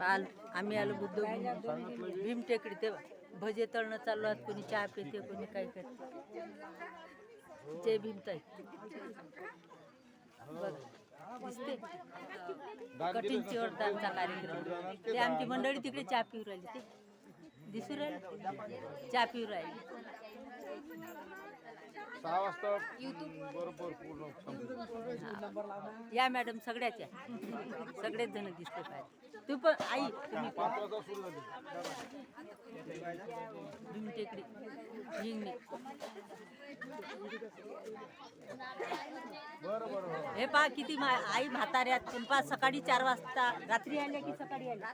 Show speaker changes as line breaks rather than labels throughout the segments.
आलो आम्ही आलो बुद्ध भीम टेकडी ते भजे तळणं चाललो आहेत कोणी चहा पिते कोणी काय करते. जय भीमताई दिसते. कठीण चिवडदानचा कार्यक्रम. ते आमची मंडळी तिकडे चहा पिऊ राहिली ते. दिसू राहिली? चहा पिऊ राहिली.
सहा वाजता बरोबर पूर्ण संपलं.
या मॅडम सगळ्याच्या. सगळेच जण दिसते पाहिजे तू पण आई तुम्ही पण.
पाच वाजता सुरू झाली.
भीम टेकडी
बरं बरं
हे पहा किती मा- आई म्हाताऱ्यात. पण पहा सकाळी चार वाजता. रात्री आल्या की सकाळी आल्या?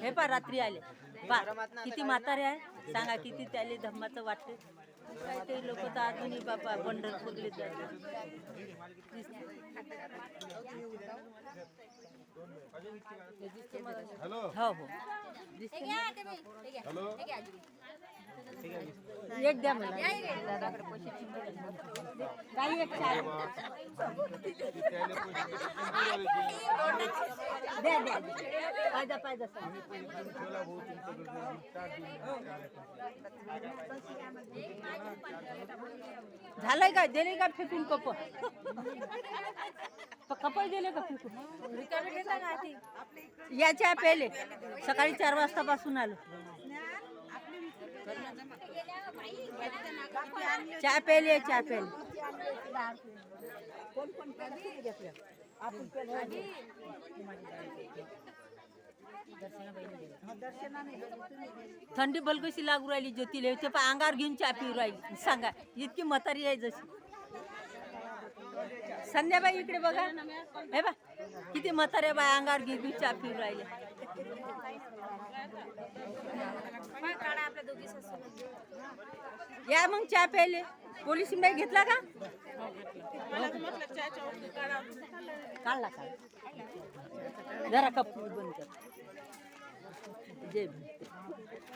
हे पहा रात्री आले. पहा किती म्हातारे आहे सांगा किती त्याले धम्माचं वाटते. काय ते लोक अजूनही बापा पंढरपूरले
हॅलो.
हो हो?
हॅलो.
एक द्या मला. काही एक द्या द्या. पायदा पायदा सांग. झालंय का? दिले का फेकून कप कप दिले का फेकून? याच्या पेले सकाळी चार वाजता पासून आलो. चहा पेले चहा पेले थंडी बलकशी लागू राहिली ज्योतीले. ते पण अंगार घेऊन चहा पिऊ राहिली. सांगा इतकी म्हातारी आहे जशी. संध्याबाई इकडे बघा. हे बा किती म्हाताऱ्या बाय अंगार घेऊन घेऊन चहा पिऊ राहिले. या मग चहा प्यायले. पोलीस बाई घेतला का? काढला का? जरा कप बंद कर. जय भीम